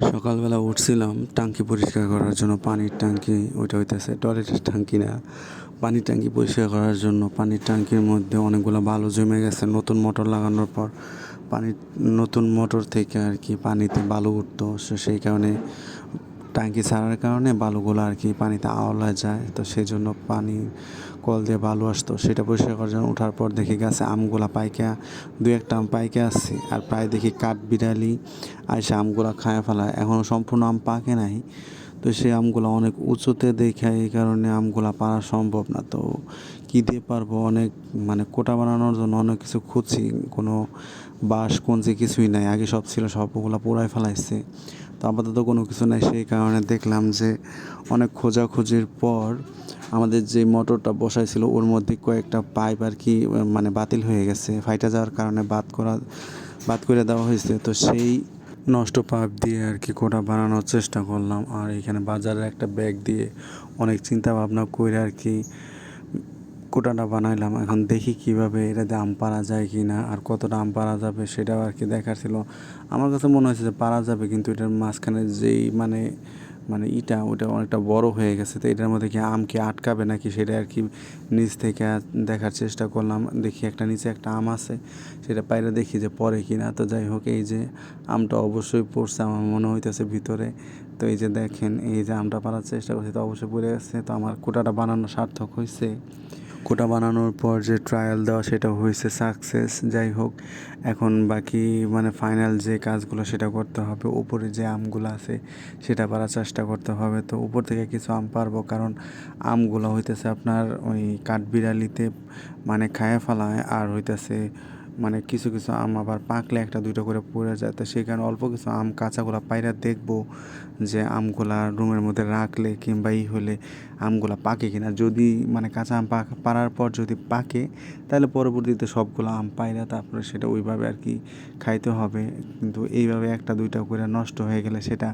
সকালবেলা উঠছিলাম ট্যাঙ্কি পরিষ্কার করার জন্য পানির ট্যাঙ্কি ওইটা হইতেছে টয়লেটের ট্যাঙ্কি না। পানির ট্যাঙ্কি পরিষ্কার করার জন্য পানির ট্যাঙ্কির মধ্যে অনেকগুলো বালু জমে গেছে নতুন মোটর লাগানোর পর। পানির, নতুন মোটর থেকে আর কি পানিতে বালু উঠতো সেই কারণে টাঙ্কি ছাড়ার কারণে বালুগুলো আর কি পানিতে আওলা যায়। তো সেই জন্য পানি, কল দিয়ে বালু আসতো। সেটা পরিষ্কার করার জন্য ওঠার পর দেখি গাছে আমগুলা পাইকা দু একটা আম পাইকা আসছে আর প্রায় দেখি কাঠ বিড়ালি আর সে আমগুলা খায় ফেলায়। এখনও সম্পূর্ণ আম পাকে নাই। তো সেই আমগুলো অনেক উঁচুতে দেখে এই কারণে আমগুলা পারা সম্ভব না। তো কী দিয়ে পারব? অনেক মানে কোটা বানানোর জন্য অনেক কিছু খুঁজছি। কোনো বাঁশ, কঞ্চি কিছুই নাই। আগে সব ছিল, সবগুলো পোড়ায় ফেলাইছে। তো আপাতত কোনো কিছু নাই, সেই কারণে দেখলাম যে অনেক খোঁজাখুঁজির পর আমাদের যে মোটরটা বসাইছিল ওর মধ্যে কয়েকটা পাইপ আর কি মানে বাতিল হয়ে গেছে। ফাইটা যাওয়ার কারণে বাদ করা, বাদ করে দেওয়া হয়েছে। তো সেই নষ্ট পাইপ দিয়ে আর কি কোটা বানানোর চেষ্টা করলাম। আর এখানে বাজারের একটা ব্যাগ দিয়ে অনেক চিন্তা ভাবনা করে আর কি কোটাটা বানাইলাম। এখন দেখি কীভাবে এটাতে আম পারা যায় কি না আর কতটা আম পারা যাবে সেটাও আর কি দেখার ছিল। আমার কাছে মনে হয়েছে যে পারা যাবে কিন্তু এটার মাঝখানে যেই মানে মানে ইটা, ওটা অনেকটা বড় হয়ে গেছে। তো এটার মধ্যে কি আম কি আটকাবে নাকি সেটা আর কি নিচ থেকে দেখার চেষ্টা করলাম। দেখি একটা নিচে একটা আম আছে, সেটা পাইরে দেখি যে পরে কি না তো যাই হোক, এই যে আমটা অবশ্যই পড়ছে আমার মনে হইতেছে ভিতরে। তো এই যে দেখেন, এই যে আমটা পারার চেষ্টা করছি, তো অবশ্যই পড়ে গেছে। তো আমার কোটাটা বানানো সার্থক হয়েছে কোটা বানানোর পর যে ট্রায়াল দেওয়া সেটা হয়েছে সাকসেস যাই হোক, এখন বাকি মানে ফাইনাল যে কাজগুলো সেটা করতে হবে, উপরে যে আমগুলো আছে সেটা পারার চেষ্টা করতে হবে। তো উপর থেকে কিছু আম পারব, কারণ আমগুলো হইতেছে আপনার ওই কাঠবিড়ালিতে মানে খায়া ফেলায়, আর হইতেছে মানে কিছু কিছু আম আবার পাকলে একটা দুইটা করে পড়ে যায়। তো সেই কারণে অল্প কিছু আম কাঁচাগুলা পাইরা দেখব যে আমগুলা রুমের মধ্যে রাখলে কিংবা ই হলে আমগুলা পাকে কিনা। যদি মানে কাঁচা আম পাক পারার পর যদি পাকে, তাহলে পরবর্তীতে সবগুলো আম পাইরা তারপরে সেটা ওইভাবে আর কি খাইতে হবে। কিন্তু এইভাবে একটা দুইটা করে নষ্ট হয়ে গেলে সেটা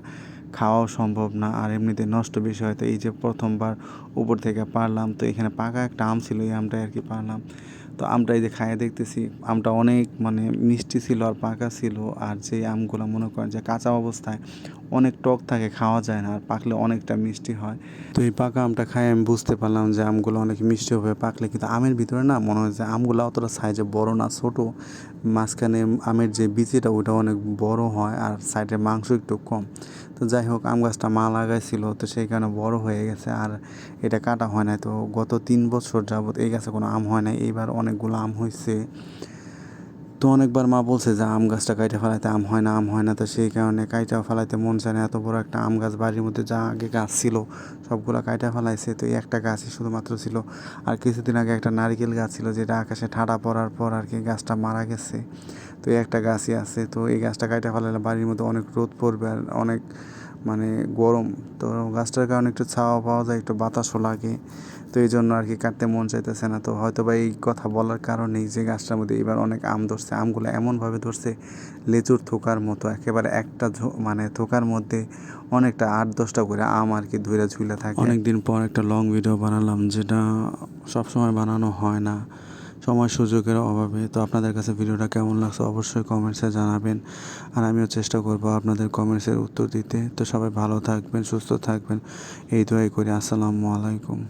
খাওয়াও সম্ভব না। আর এমনিতে নষ্ট বেশি হয়। তো এই যে প্রথমবার উপর থেকে পারলাম, তো এখানে পাকা একটা আম ছিল, এই আমটাই আর কি পারলাম। তো আমটা এই যে খাইয়ে দেখতেছি আমটা অনেক মানে মিষ্টি ছিল আর পাকা ছিল আর যে আমগুলো মনে করেন যে কাঁচা অবস্থায় অনেক টক থাকে, খাওয়া যায় না আর পাকলে অনেকটা মিষ্টি হয়। তো এই পাকা আমটা খাই আমি বুঝতে পারলাম যে আমগুলো অনেক মিষ্টি হবে, পাকলে কিন্তু আমের ভিতরে না মনে হয় যে আমগুলো অতটা সাইজে বড় না, ছোট। মাঝখানে আমের যে বিচিটা ওটা অনেক বড় হয় আর সাইডের মাংস একটু কম। তো যাই হোক, আম গাছটা মা লাগাইছিল, তো সেই কারণে বড় হয়ে গেছে। আর এটা কাটা হয় নাই, তো গত তিন বছর যাবত এই গাছে কোনো আম হয় নাই। এইবার অনেকগুলো আম হয়েছে তো অনেকবার মা বলছে যে, আম গাছটা কাইটা ফেলাইতে আম হয় না, আম হয় না। তো সেই কারণে কাইটা ফেলাইতে মন চায় না। এত বড় একটা আম গাছ, বাড়ির মধ্যে যা আগে গাছ ছিল, সবগুলো কাইটা ফেলাইছে। তো এই একটা গাছই শুধুমাত্র ছিল। আর কিছুদিন আগে একটা নারিকেল গাছ ছিল, যেটা আকাশে ঠাডা পড়ার পর আর কি গাছটা মারা গেছে। তো এই একটা গাছই আছে, তো এই গাছটা কাইটা ফেলাইলে বাড়ির মধ্যে অনেক রোদ পড়বে আর অনেক মানে গরম। তো গাছটার কারণে একটু ছাওয়া পাওয়া যায়, একটু বাতাসও লাগে, তো এই জন্য আর কি কাটতে মন চাইতেছে না। তো হয়তো বা এই কথা বলার কারণেই যে গাছটার মধ্যে এবার অনেক আম ধরছে, আমগুলো এমনভাবে ধরছে, লেচুর থোকার মতো, একেবারে একটা মানে থোকার মধ্যে অনেকটা আট দশটা করে আম আর কি ধরে ঝুলে থাকে। অনেকদিন পর একটা লং ভিডিও বানালাম, যেটা সবসময় বানানো হয় না। সময় সুযোগের অভাবে। তো আপনাদের কাছে ভিডিওটা কেমন লাগছে অবশ্যই কমেন্টসে জানাবেন। আর আমিও চেষ্টা করব আপনাদের কমেন্টসের উত্তর দিতে। তো সবাই ভালো থাকবেন, সুস্থ থাকবেন। এই দোয়াই করি। আসসালামু আলাইকুম।